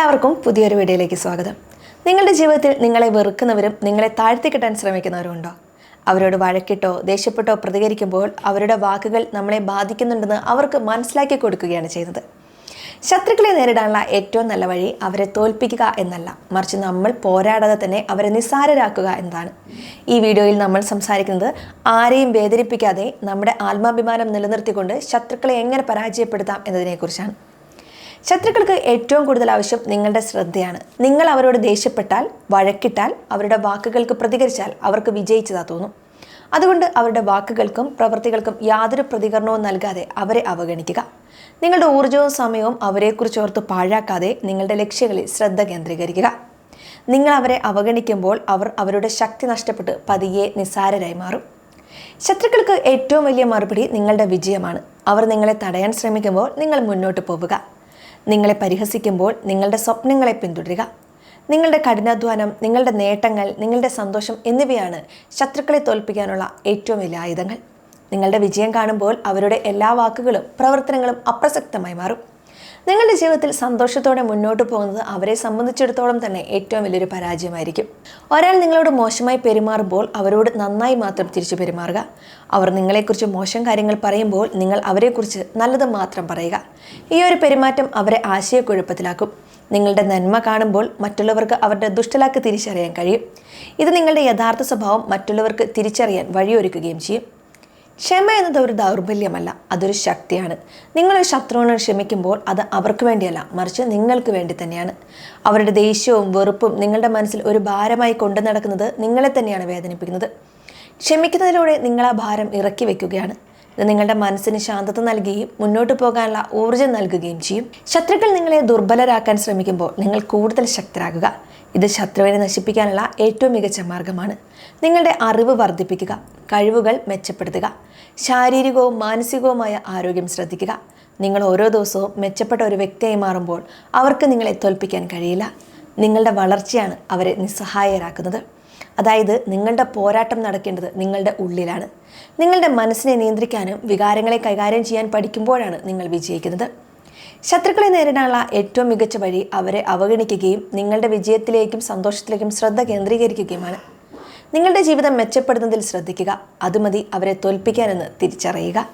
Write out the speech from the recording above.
എല്ലാവർക്കും പുതിയൊരു വീഡിയോയിലേക്ക് സ്വാഗതം. നിങ്ങളുടെ ജീവിതത്തിൽ നിങ്ങളെ വെറുക്കുന്നവരും നിങ്ങളെ താഴ്ത്തിക്കിട്ടാൻ ശ്രമിക്കുന്നവരും ഉണ്ടോ? അവരോട് വഴക്കിട്ടോ ദേഷ്യപ്പെട്ടോ പ്രതികരിക്കുമ്പോൾ അവരുടെ വാക്കുകൾ നമ്മളെ ബാധിക്കുന്നുണ്ടെന്ന് അവർക്ക് മനസ്സിലാക്കി കൊടുക്കുകയാണ് ചെയ്യുന്നത്. ശത്രുക്കളെ നേരിടാനുള്ള ഏറ്റവും നല്ല വഴി അവരെ തോൽപ്പിക്കുക എന്നല്ല. മറിച്ച് നമ്മൾ പോരാടാതെ തന്നെ അവരെ നിസ്സാരരാക്കുക എന്നതാണ്. ഈ വീഡിയോയിൽ നമ്മൾ സംസാരിക്കുന്നത് ആരെയും വേദനിപ്പിക്കാതെ നമ്മുടെ ആത്മാഭിമാനം നിലനിർത്തിക്കൊണ്ട് ശത്രുക്കളെ എങ്ങനെ പരാജയപ്പെടുത്താം എന്നതിനെക്കുറിച്ചാണ്. ശത്രുക്കൾക്ക് ഏറ്റവും കൂടുതൽ ആവശ്യം നിങ്ങളുടെ ശ്രദ്ധയാണ്. നിങ്ങൾ അവരോട് ദേഷ്യപ്പെട്ടാൽ വഴക്കിട്ടാൽ അവരുടെ വാക്കുകൾക്ക് പ്രതികരിച്ചാൽ അവർക്ക് വിജയിച്ചതാ തോന്നും. അതുകൊണ്ട് അവരുടെ വാക്കുകൾക്കും പ്രവൃത്തികൾക്കും യാതൊരു പ്രതികരണവും നൽകാതെ അവരെ അവഗണിക്കുക. നിങ്ങളുടെ ഊർജവും സമയവും അവരെക്കുറിച്ച് ഓർത്ത് പാഴാക്കാതെ നിങ്ങളുടെ ലക്ഷ്യങ്ങളിൽ ശ്രദ്ധ കേന്ദ്രീകരിക്കുക. നിങ്ങൾ അവരെ അവഗണിക്കുമ്പോൾ അവർ അവരുടെ ശക്തി നഷ്ടപ്പെട്ട് പതിയെ നിസ്സാരരായി മാറും. ശത്രുക്കൾക്ക് ഏറ്റവും വലിയ മറുപടി നിങ്ങളുടെ വിജയമാണ്. അവർ നിങ്ങളെ തടയാൻ ശ്രമിക്കുമ്പോൾ നിങ്ങൾ മുന്നോട്ട് പോവുക. നിങ്ങളെ പരിഹസിക്കുമ്പോൾ നിങ്ങളുടെ സ്വപ്നങ്ങളെ പിന്തുടരുക. നിങ്ങളുടെ കഠിനാധ്വാനം നിങ്ങളുടെ നേട്ടങ്ങൾ നിങ്ങളുടെ സന്തോഷം എന്നിവയാണ് ശത്രുക്കളെ തോൽപ്പിക്കാനുള്ള ഏറ്റവും വലിയ ആയുധങ്ങൾ. നിങ്ങളുടെ വിജയം കാണുമ്പോൾ അവരുടെ എല്ലാ വാക്കുകളും പ്രവർത്തനങ്ങളും അപ്രസക്തമായി മാറും. നിങ്ങളുടെ ജീവിതത്തിൽ സന്തോഷത്തോടെ മുന്നോട്ട് പോകുന്നത് അവരെ സംബന്ധിച്ചിടത്തോളം തന്നെ ഏറ്റവും വലിയൊരു പരാജയമായിരിക്കും. ഒരാൾ നിങ്ങളോട് മോശമായി പെരുമാറുമ്പോൾ അവരോട് നന്നായി മാത്രം തിരിച്ചു പെരുമാറുക. അവർ നിങ്ങളെക്കുറിച്ച് മോശം കാര്യങ്ങൾ പറയുമ്പോൾ നിങ്ങൾ അവരെക്കുറിച്ച് നല്ലത് മാത്രം പറയുക. ഈ ഒരു പെരുമാറ്റം അവരെ ആശയക്കുഴപ്പത്തിലാക്കും. നിങ്ങളുടെ നന്മ കാണുമ്പോൾ മറ്റുള്ളവർക്ക് അവരുടെ ദുഷ്ടലാക്ക് തിരിച്ചറിയാൻ കഴിയും. ഇത് നിങ്ങളുടെ യഥാർത്ഥ സ്വഭാവം മറ്റുള്ളവർക്ക് തിരിച്ചറിയാൻ വഴിയൊരുക്കുകയും ചെയ്യും. ക്ഷമ എന്നത് ഒരു ദൗർബല്യമല്ല അതൊരു ശക്തിയാണ്. നിങ്ങളൊരു ശത്രുവിനോട് ക്ഷമിക്കുമ്പോൾ അത് അവർക്ക് വേണ്ടിയല്ല മറിച്ച് നിങ്ങൾക്ക് വേണ്ടി തന്നെയാണ്. അവരുടെ ദേഷ്യവും വെറുപ്പും നിങ്ങളുടെ മനസ്സിൽ ഒരു ഭാരമായി കൊണ്ടു നടക്കുന്നത് നിങ്ങളെ തന്നെയാണ് വേദനിപ്പിക്കുന്നത്. ക്ഷമിക്കുന്നതിലൂടെ നിങ്ങൾ ആ ഭാരം ഇറക്കി വെക്കുകയാണ്. ഇത് നിങ്ങളുടെ മനസ്സിന് ശാന്തത നൽകുകയും മുന്നോട്ട് പോകാനുള്ള ഊർജം നൽകുകയും ചെയ്യും. ശത്രുക്കൾ നിങ്ങളെ ദുർബലരാക്കാൻ ശ്രമിക്കുമ്പോൾ നിങ്ങൾ കൂടുതൽ ശക്തരാകുക. ഇത് ശത്രുവിനെ നശിപ്പിക്കാനുള്ള ഏറ്റവും മികച്ച മാർഗമാണ്. നിങ്ങളുടെ അറിവ് വർദ്ധിപ്പിക്കുക കഴിവുകൾ മെച്ചപ്പെടുത്തുക ശാരീരികവും മാനസികവുമായ ആരോഗ്യം ശ്രദ്ധിക്കുക. നിങ്ങൾ ഓരോ ദിവസവും മെച്ചപ്പെട്ട ഒരു വ്യക്തിയായി മാറുമ്പോൾ അവർക്ക് നിങ്ങളെ തോൽപ്പിക്കാൻ കഴിയില്ല. നിങ്ങളുടെ വളർച്ചയാണ് അവരെ നിസ്സഹായരാക്കുന്നത്. അതായത് നിങ്ങളുടെ പോരാട്ടം നടക്കേണ്ടത് നിങ്ങളുടെ ഉള്ളിലാണ്. നിങ്ങളുടെ മനസ്സിനെ നിയന്ത്രിക്കാനും വികാരങ്ങളെ കൈകാര്യം ചെയ്യാൻ പഠിക്കുമ്പോഴാണ് നിങ്ങൾ വിജയിക്കുന്നത്. ശത്രുക്കളെ നേരിടാനുള്ള ഏറ്റവും മികച്ച വഴി അവരെ അവഗണിക്കുകയും നിങ്ങളുടെ വിജയത്തിലേക്കും സന്തോഷത്തിലേക്കും ശ്രദ്ധ കേന്ദ്രീകരിക്കുകയുമാണ്. നിങ്ങളുടെ ജീവിതം മെച്ചപ്പെടുന്നതിൽ ശ്രദ്ധിക്കുക. അതുമതി അവരെ തോൽപ്പിക്കാനെന്ന് തിരിച്ചറിയുക.